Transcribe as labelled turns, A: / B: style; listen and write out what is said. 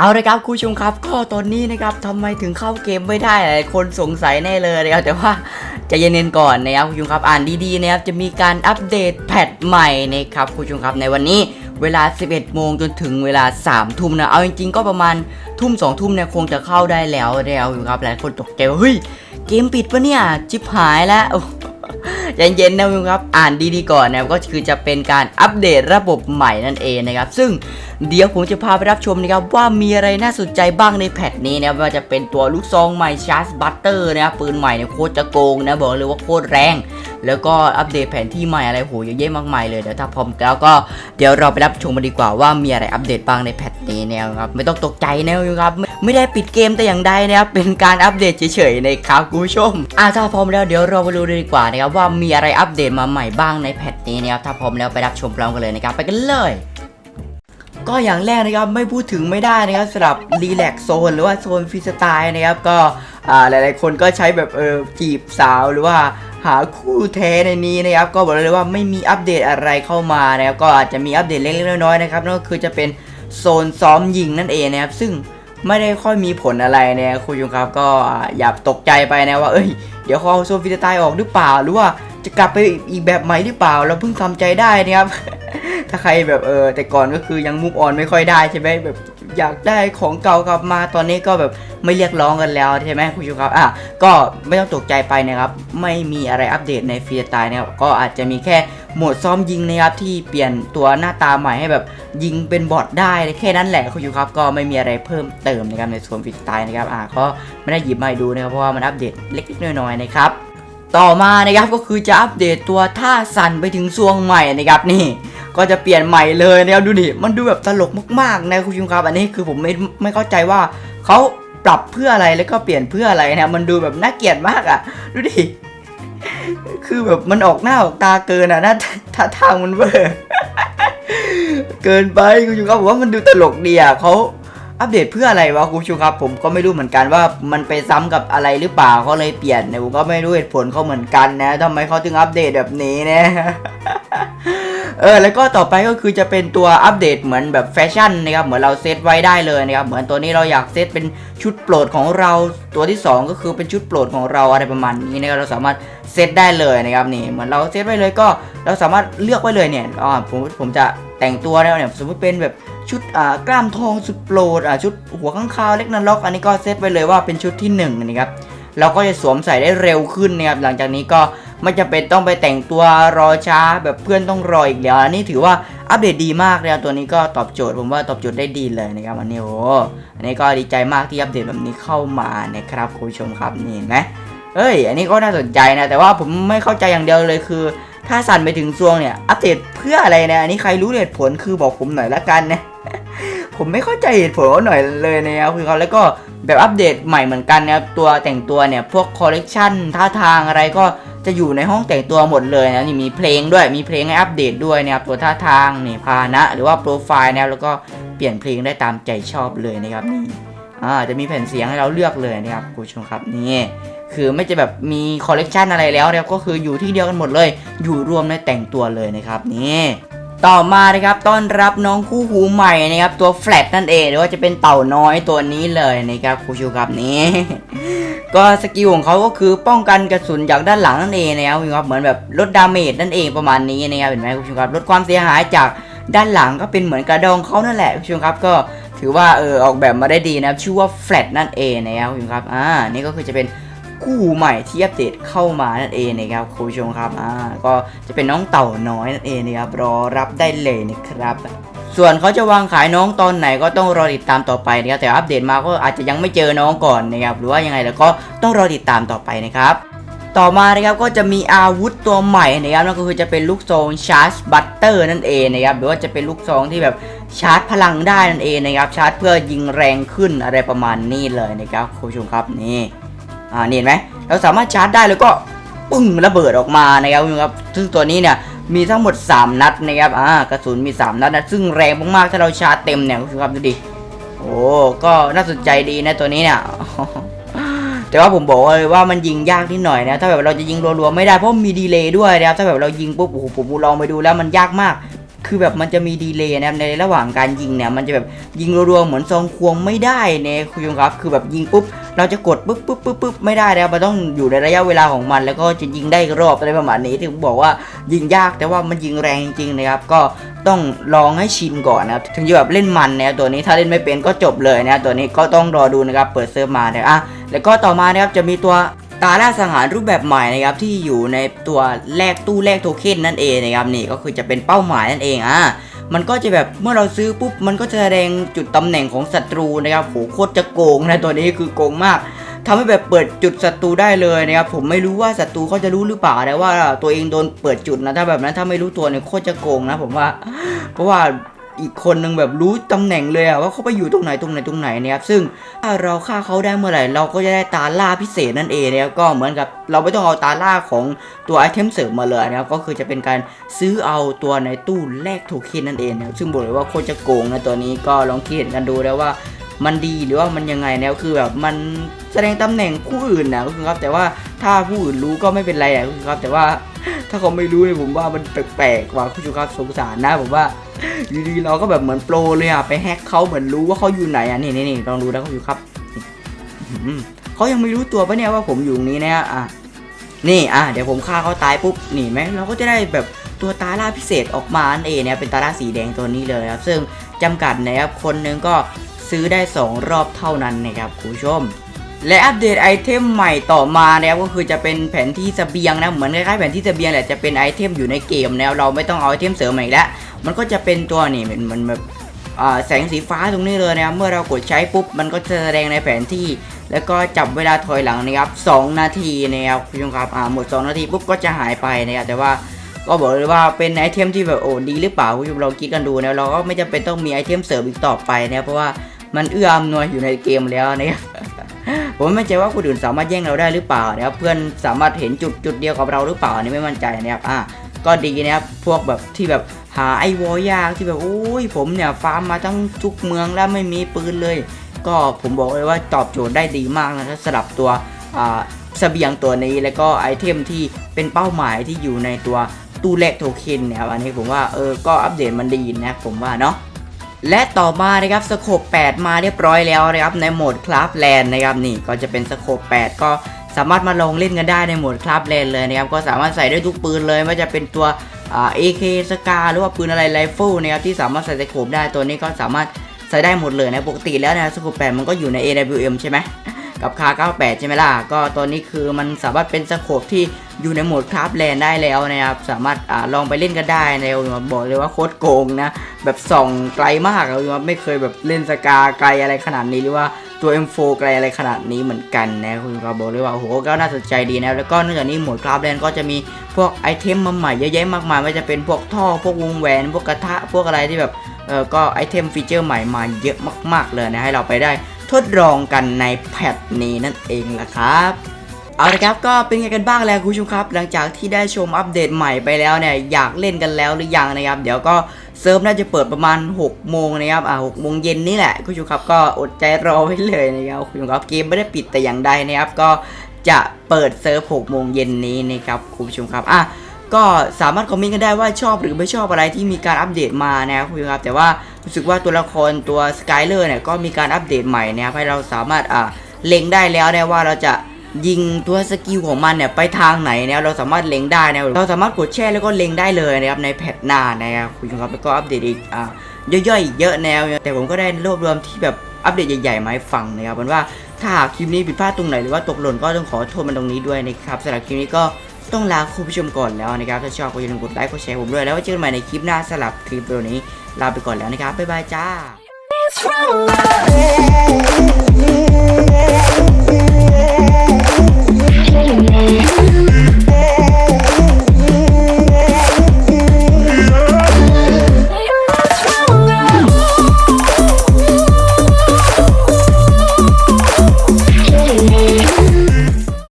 A: เอาเละครับคุณผู้ชมครับก็ตอนนี้นะครับทำไมถึงเข้าเกมไม่ได้หลายคนสงสัยแน่เลยนะครับแต่ว่าจะเย็นๆก่อนนะครับคุณผู้ชมครับอ่านดีๆนะครับจะมีการอัปเดตแพทใหม่นะครับคุณผู้ชมครับในวันนี้เวลา 11 โมงจนถึงเวลา 3 ทุ่มนะ เอาจริงๆ ก็ประมาณทุ่ม 2 ทุ่มเนี่ยคงจะเข้าได้แล้วแล้วครับหลายคนตกใจว่าเฮ้ย เกมปิดปะเนี่ย จิบหายแล้ว ใจเย็นๆนะคุณครับอ่านดีๆก่อนนะครับก็คือจะเป็นการอัปเดตระบบใหม่นั่นเองนะครับซึ่งเดี๋ยวผมจะพาไปรับชมนะครับว่ามีอะไรน่าสนใจบ้างในแพทนี้นะครับว่าจะเป็นตัวลูกซองใหม่ชาร์จบัตเตอร์นะครับปืนใหม่เนี่ยโคตรจะโกงนะบอกเลยว่าโคตรแรง แล้วก็อัปเดตแผนที่ใหม่อะไรโหเยอะแยะมากมายเลยเดี๋ยวถ้าพร้อมแล้วก็เดี๋ยวเราไปรับชมกันดีกว่าว่ามีอะไรอัปเดตบ้างในแพทนี้นะครับไม่ต้องตกใจนะครับไม่ไม่ได้ปิดเกมแต่อย่างใดนะครับเป็นการอัปเดตเฉยๆนะครับคุณผู้ชมอะถ้าพร้อมแล้วเดี๋ยวเราไปดูเลยดีกว่านะครับว่ามีอะไรอัปเดตมาใหม่บ้างในแพทนี้นะครับถ้าพร้อมแล้วไปรับชมพร้อมกันเลยนะครับไปกันเลยก็อย่างแรกนะครับไม่พูดถึงไม่ได้นะครับสำหรับรีแลกโซนหรือว่าโซนฟรีสไตล์นะครับก็อ่าหลายๆคนก็ใช้แบบเออจีบสาวหรือว่า หาคู่แท้ในนี้นะครับ ก็บอกเลยว่าไม่มีอัปเดตอะไรเข้ามานะครับก็อาจจะมีอัปเดตเล็กๆน้อยๆนะครับนั่นก็คือจะเป็นโซนซ้อมยิงนั่นเองนะครับ ซึ่งไม่ได้ค่อยมีผลอะไรนะครับคุณผู้ชมครับ ก็อย่าตกใจไปนะว่าเอ้ยเดี๋ยวเขาเอโซนฟิตตายออกหรือเปล่าหรือว่า จะกลับไปอีกแบบใหม่หรือเปล่า เราเพิ่งทำใจได้นะครับ ถ้าใครแบบเออแต่ก่อนก็คือยังมุกออนไม่ค่อยได้ใช่ไหมแบบอยากได้ของเก่ากลับมาตอนนี้ก็แบบไม่เรียกร้องกันแล้วใช่ไหมคุณผู้ชมครับอะก็ไม่ต้องตกใจไปนะครับ ไม่มีอะไรอัปเดตในฟรีสไตล์นะครับก็อาจจะมีแค่โหมดซ้อมยิงนะครับที่เปลี่ยนตัวหน้าตาใหม่ให้แบบยิงเป็นบอทได้แค่นั้นแหละคุณผู้ชมครับก็ไม่มีอะไรเพิ่มเติมนะครับในส่วนฟรีสไตล์นะครับอะก็ไม่ได้หยิบมาให้ดูนะครับเพราะว่ามันอัปเดตเล็กๆน้อยๆนะครับ ต่อมานะครับก็คือจะอัปเดตตัวท่าสั่นไปถึงซวงใหม่นะครับนี่ ก็จะเปลี่ยนใหม่เลยนะครับดูดิมันดูแบบตลกมากๆนะคุณผู้ชมครับ อันนี้คือผมไม่ไม่เข้าใจว่าเขาปรับเพื่ออะไรแล้วก็เปลี่ยนเพื่ออะไรนะมันดูแบบน่าเกลียดมากอะ่ะ ดูดิคือแบบมันออกหน้าออกตาเกินอะนะท่าทางมันเวอร์เกินไปคุณผู้ชมครับผมว่ามันดูตลกดีอะเขา อัปเดตเพื่ออะไรวะคุณผู้ชมครับ ผมก็ไม่รู้เหมือนกันว่ามันไปซ้ำกับอะไรหรือเปล่าเขาเลยเปลี่ยนเนี่ยผมก็ไม่รู้เหตุผลเขาเหมือนกันนะทำไมเขาถึงอัปเดตแบบนี้นะเออแล้วก็ต่อไปก็คือจะเป็นตัวอัปเดตเหมือนแบบแฟชั่นนะครับเหมือนเราเซตไว้ได้เลยนะครับเหมือนตัวนี้เราอยากเซตเป็นชุดโปรดของเราตัวที่ 2 ก็คือเป็นชุดโปรดของเราอะไรประมาณนี้นะครับเราสามารถเซตได้เลยนะครับนี่เหมือนเราเซตไว้เลยก็เราสามารถเลือกไว้เลยเนี่ยอ่าผมผมจะแต่งตัวแล้วเนี่ยสมมติเป็นแบบ ชุดอ่ากล้ามทองสุดโปรดอ่าชุดหัวข้างคาวเล็กนันล็อก อันนี้ก็เซตไว้เลยว่าเป็นชุดที่1นะครับเราก็จะสวมใส่ได้เร็วขึ้นนะครับหลังจากนี้ก็ไม่จำเป็นต้องไปแต่งตัวรอช้าแบบเพื่อนต้องรออีกแล้วอันนี้ถือว่าอัปเดตดีมากเลยตัวนี้ก็ตอบโจทย์ผมว่าตอบโจทย์ได้ดีเลยนะครับอันนี้โอ้อันนี้ก็ดีใจมากที่อัปเดตแบบนี้เข้ามานะครับคุณผู้ชมครับนี่เห็นไหมเอ้ย อันนี้ก็น่าสนใจนะ แต่ว่าผมไม่เข้าใจอย่างเดียวเลยคือ ถ้าสั่นไปถึงซวงเนี่ยอัปเดตเพื่ออะไรนะอันนี้ใครรู้เหตุผลคือบอกผมหน่อยละกันนะ ผมไม่เข้าใจเหตุผลเขาหน่อยเลยนะครับคือเขาแล้วก็แบบอัปเดตใหม่เหมือนกันนะครับตัวแต่งตัวเนี่ยพวกคอลเลกชันท่าทางอะไรก็จะอยู่ในห้องแต่งตัวหมดเลยนะนี่มีเพลงด้วยมีเพลงให้อัปเดตด้วยนะครับตัวท่าทางนี่พานะ หรือว่าโปรไฟล์นะครับแล้วก็เปลี่ยนเพลงได้ตามใจชอบเลยนะครับนี่อ่าจะมีแผ่นเสียงให้เราเลือกเลยนะครับคุณผู้ชมครับนี่คือไม่จะแบบมีคอลเลกชันอะไรแล้วนะครับก็คืออยู่ที่เดียวกันหมดเลย อยู่รวมในแต่งตัวเลยนะครับนี่ ต่อมานะครับต้อนรับน้องคู่หูใหม่นะครับตัวแฟลตนั่นเองหรือว่าจะเป็นเต่าน้อยตัวนี้เลยนะครับคูชูครับนี่ก็สกิลของเขาก็คือป้องกันกระสุนจากด้านหลังนั่นเองนะครับคุณครับเหมือนแบบลดดาเมจนั่นเองประมาณนี้นะครับเห็นไหมคุณผู้ชมครับลดความเสียหายจากด้านหลังก็เป็นเหมือนกระดองเขานั่นแหละคุณผู้ชมครับก็ถือว่าเออออกแบบมาได้ดีนะครับชื่อว่าแฟลตนั่นเองนะครับคุณผู้ชมครับอ่านี่ก็คือจะเป็น คู่ใหม่ที่อัปเดตเข้ามานั่นเองนะครับคุณผู้ชมครับอ่าก็จะเป็นน้องเต่าน้อยนั่นเองนะครับรอรับได้เลยนะครับส่วนเขาจะวางขายน้องตอนไหนก็ต้องรอติดตามต่อไปนะครับแต่อัปเดตมาก็อาจจะยังไม่เจอน้องก่อนนะครับหรือว่ายังไงแล้วก็ต้องรอติดตามต่อไปนะครับต่อมานะครับก็จะมีอาวุธตัวใหม่นะครับนั่นก็คือจะเป็นลูกซองชาร์จบัตเตอร์นั่นเองนะครับหรือว่าจะเป็นลูกซองที่แบบชาร์จพลังได้นั่นเองนะครับชาร์จเพื่อยิงแรงขึ้นอะไรประมาณนี้เลยนะครับคุณผู้ชมครับนี่ อ่านี่เห็นไหมเราสามารถชาร์จได้แล้วก็ปึ้งระเบิดออกมานะครับคุณครับซึ่งตัวนี้เนี่ยมีทั้งหมด 3 นัดนะครับอ่ากระสุนมี 3 นัดนะซึ่งแรงมากๆถ้าเราชาร์จเต็มเนี่ยคุณครับดูดิโอ้ก็น่าสนใจดีนะตัวนี้เนี่ยแต่ว่าผมบอกเลยว่ามันยิงยากนิดหน่อยนะถ้าแบบเราจะยิงรัวๆไม่ได้เพราะมีดีเลย์ด้วยนะครับถ้าแบบเรายิงปุ๊บโอ้โหผมลองไปดูแล้วมันยากมาก คือแบบมันจะมีดีเลย์นะครับในระหว่างการยิงเนี่ยมันจะแบบยิงรัวๆเหมือนซองควงไม่ได้เนี่ยคุณผู้ชมครับ คือแบบยิงปุ๊บเราจะกดปุ๊บปุ๊บปุ๊บปุ๊บไม่ได้แล้วมันต้องอยู่ในระยะเวลาของมัน แล้วก็จะยิงได้รอบอะไรประมาณนี้ที่ผมบอกว่ายิงยากแต่ว่ามันยิงแรงจริงๆนะครับก็ต้องลองให้ชินก่อนนะครับถึงจะแบบเล่นมันนะครับตัวนี้ถ้าเล่นไม่เป็นก็จบเลยนะครับตัวนี้ก็ต้องรอดูนะครับเปิดเซิร์ฟมาเนี่ยอะแล้วก็ต่อมานะครับจะมีตัว ตาล่าสังหารรูปแบบใหม่นะครับที่อยู่ในตัวแลกตู้แลกโทเค็นนั่นเองนะครับนี่ก็คือจะเป็นเป้าหมายนั่นเองอะมันก็จะแบบเมื่อเราซื้อปุ๊บมันก็จะแสดงจุดตำแหน่งของศัตรูนะครับโหโคตรจะโกงนะตัวนี้คือโกงมากทำให้แบบเปิดจุดศัตรูได้เลยนะครับผมไม่รู้ว่าศัตรูเขาจะรู้หรือเปล่านะว่าตัวเองโดนเปิดจุดนะถ้าแบบนั้นถ้าไม่รู้ตัวเนี่ยโคตรจะโกงนะผมว่า เพราะว่า อีกคนนึงแบบรู้ตำแหน่งเลยอะว่าเขาไปอยู่ตรงไหนตรงไหนตรงไหนนะครับซึ่งถ้าเราฆ่าเขาได้เมื่อไหร่เราก็จะได้ตาล่าพิเศษนั่นเองนะครับก็เหมือนกับเราไม่ต้องเอาตาล่าของตัวไอเทมเสริมมาเลยนะครับก็คือจะเป็นการซื้อเอาตัวในตู้แลกโทเค็นนั่นเองนะครับซึ่งบอกเลยว่าโคตรจะโกงนะตัวนี้ก็ลองคิดเห็นกันดูแล้วว่ามันดีหรือว่ามันยังไงนะคือแบบมันแสดงตำแหน่งผู้อื่นนะคุณครับ แต่ว่าถ้าผู้อื่นรู้ก็ไม่เป็นไรอะคุณครับ แต่ว่าถ้าเขาไม่รู้เนี่ยผมว่ามันแปลกๆว่ะคุณครับสงสารนะผมว่า อยู่ดีเราก็แบบเหมือนโปรเลยอะไปแฮกเขาเหมือนรู้ว่าเขาอยู่ไหนอะนี่นี่นี่ลองดูนะเขาอยู่ครับเขายังไม่รู้ตัวปะเนี่ยว่าผมอยู่ตรงนี้นะอะนี่อะเดี๋ยวผมฆ่าเขาตายปุ๊บหนีไหมเราก็จะได้แบบตัวตาล่าพิเศษออกมานั่นเองเนี่ยเป็นตาล่าสีแดงตัวนี้เลยครับ ซึ่งจำกัดนะครับคนนึงก็ซื้อได้ 2 รอบเท่านั้นนะครับคุณผู้ชม และอัปเดตไอเทมใหม่ต่อมานะครับก็คือจะเป็นแผนที่เสบียงนะเหมือนคล้ายๆแผนที่เสบียงแหละจะเป็นไอเทมอยู่ในเกมแล้วเราไม่ต้องเอาไอเทมเสริมมาอีกแล้ว มันก็จะเป็นตัวนี่มันมันแบบแสงสีฟ้าตรงนี้เลยนะครับเมื่อเรากดใช้ปุ๊บมันก็จะแสดงในแผนที่ แล้วก็จับเวลาถอยหลังนะครับ2นาทีนะครับคุณผู้ชมครับหมด 2 นาทีปุ๊บก็จะหายไปนะครับแต่ว่าก็บอกเลยว่าเป็นไอเทมที่แบบโอ้ดีหรือเปล่าคุณผู้ชมลองคิดกันดูนะเราก็ไม่จำเป็นต้องมีไอเทมเสริมอีกต่อไปนะครับเพราะว่ามันเอื้ออำนวยอยู่ในเกมแล้วนะครับผมไม่ใจว่าคนอื่นสามารถแย่งเราได้หรือเปล่านะครับเพื่อนสามารถเห็นจุดจุดเดียวกับเราหรือเปล่านนี้ไม่มั่นใจนะครับอะก็ดีนะครับพวกแบบที่แบบ หาไอวอยากที่แบบโอ้ยผมเนี่ยฟาร์มมาทั้งทุกเมืองแล้วไม่มีปืนเลย ก็ผมบอกเลยว่าตอบโจทย์ได้ดีมากนะครับสำหรับตัวอ่าเสบียงตัวนี้แล้วก็ไอเทมที่เป็นเป้าหมายที่อยู่ในตัวตู้แลกโทเค็นเนี่ยอันนี้ผมว่าเออก็อัปเดตมันดีนะผมว่าเนาะและต่อมานะครับสโคป8 มาเรียบร้อยแล้วนะครับในโหมดคราฟแลนด์นะครับนี่ก็จะเป็นสโคป8 ก็สามารถมาลองเล่นกันได้ในโหมดคราฟแลนด์เลยนะครับก็สามารถใส่ได้ทุกปืนเลยไม่ว่าจะเป็นตัว เอ่า AK สกาหรือว่าปืนอะไรไรเฟิลนะครับที่สามารถใส่สโคปได้ตัวนี้ก็สามารถใส่ได้หมดเลยนะปกติแล้วนะสโคป8มันก็อยู่ใน AWM ใช่ไหมกับคา98 ใช่ไหมล่ะ ก็ตัวนี้คือมันสามารถเป็นสโคปที่อยู่ในโหมดคราฟแลนได้แล้วนะครับ สามารถอลองไปเล่นกันได้นะบอกเลยว่าโคตรโกงนะ แบบส่องไกลมากเลยว่าไม่เคยแบบเล่นสกาไกลอะไรขนาดนี้หรือว่า ตัว M4 ไกลอะไรขนาดนี้เหมือนกันนะคุณก็บอกเลยว่าโอ้โหก็น่าสนใจดีนะแล้วก็นอกจากนี้หมดคราฟแลนก็จะมีพวกไอเทมมาใหม่เยอะแยะมากมายไม่ว่าจะเป็นพวกท่อพวกวงแหวน พวกกระทะพวกอะไรที่แบบเออก็ไอเทมฟีเจอร์ใหม่มาเยอะมาก ๆเลยนะให้เราไปได้ทดลองกันในแพทนี้นั่นเองล่ะครับ เอาละครับก็เป็นไงกันบ้างแล้วคุณผู้ชมครับ หลังจากที่ได้ชมอัปเดตใหม่ไปแล้วเนี่ยอยากเล่นกันแล้วหรือยังนะครับ เดี๋ยวก็เซิร์ฟน่าจะเปิดประมาณ 6 โมงนะครับอ่า6โมงเย็นนี่แหละคุณผู้ชมครับก็อดใจรอไว้เลยนะครับคุณผู้ชมครับเกมไม่ได้ปิดแต่อย่างใดนะครับก็จะเปิดเซิร์ฟ6โมงเย็นนี้นะครับคุณผู้ชมครับอะก็สามารถคอมเมนต์กันได้ว่าชอบหรือไม่ชอบอะไรที่มีการอัปเดตมานะครับคุณผู้ชมครับ แต่ว่ารู้สึกว่าตัวละครตัวสกายเลอร์เนี่ยก็มีการอัปเดตใหม่นะครับให้เราสามารถอ่าเล็งได้แล้วนะว่าเราจะ ยิงตัวสกิลของมันเนี่ยไปทางไหนนะครับเราสามารถเล็งได้นะเราสามารถกดแช่แล้วก็เล็งได้เลยนะครับในแพทหน้านะครับคุณผู้ชมครับแล้วก็อัปเดตอีกอ่าย่อยๆอีกเยอะแนว แต่ผมก็ได้รวบรวมที่แบบอัปเดตใหญ่ๆมาให้ฟังนะครับเพราะว่าถ้าหากคลิปนี้ผิดพลาดตรงไหนหรือว่าตกหล่นก็ต้องขอโทษมันตรงนี้ด้วยนะครับสำหรับคลิปนี้ก็ต้องลาคุณผู้ชมก่อนแล้วนะครับ ถ้าชอบก็อย่าลืมกดไลค์กดแชร์ผมด้วย แล้วไว้เจอกันใหม่ในคลิปหน้าสลับคลิปวิดีโอนี้ ลาไปก่อนแล้วนะครับ บ๊ายบายจ้า
B: It's from love.